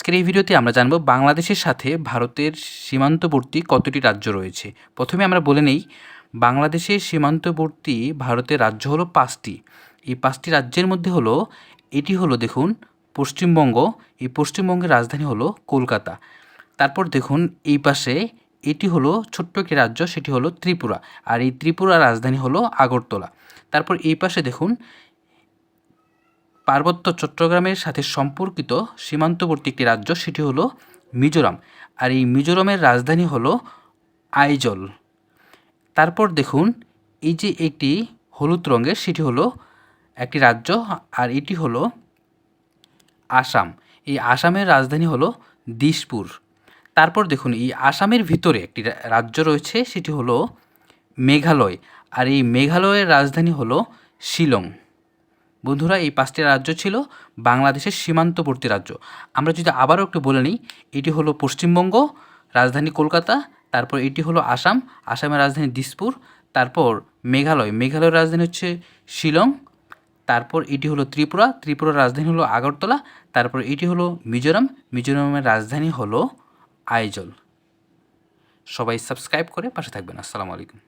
আজকের এই ভিডিওতে আমরা জানব বাংলাদেশের সাথে ভারতের সীমান্তবর্তী কতটি রাজ্য রয়েছে। প্রথমে আমরা বলে নেই, বাংলাদেশের সীমান্তবর্তী ভারতের রাজ্য হলো পাঁচটি। এই পাঁচটি রাজ্যের মধ্যে হলো, এটি হলো দেখুন পশ্চিমবঙ্গ, এই পশ্চিমবঙ্গের রাজধানী হলো কলকাতা। তারপর দেখুন এই পাশে এটি হলো ছোট্ট একটি রাজ্য, সেটি হলো ত্রিপুরা। আর এই ত্রিপুরার রাজধানী হলো আগরতলা। তারপর এই পাশে দেখুন পার্বত্য চট্টগ্রামের সাথে সম্পর্কিত সীমান্তবর্তী একটি রাজ্য, সেটি হলো মিজোরাম। আর এই মিজোরামের রাজধানী হলো আইজল। তারপর দেখুন, এই যে একটি হলুদ রঙের, সেটি হলো একটি রাজ্য, আর এটি হলো আসাম। এই আসামের রাজধানী হলো দিশপুর তারপর দেখুন, এই আসামের ভিতরে একটি রাজ্য রয়েছে, সেটি হলো মেঘালয়। আর এই মেঘালয়ের রাজধানী হলো শিলং। বন্ধুরা, এই পাঁচটি রাজ্য ছিল বাংলাদেশের সীমান্তবর্তী রাজ্য। আমরা যদি আবারও একটু বলে নিই, এটি হলো পশ্চিমবঙ্গ, রাজধানী কলকাতা, তারপর এটি হলো আসাম, আসামের রাজধানী দিসপুর, তারপর মেঘালয়। মেঘালয়ের রাজধানী হচ্ছে শিলং, তারপর এটি হলো ত্রিপুরা, ত্রিপুরার রাজধানী হলো আগরতলা, তারপর এটি হলো মিজোরাম, মিজোরামের রাজধানী হলো আইজল। সবাই সাবস্ক্রাইব করে পাশে থাকবেন। আসসালামু আলাইকুম।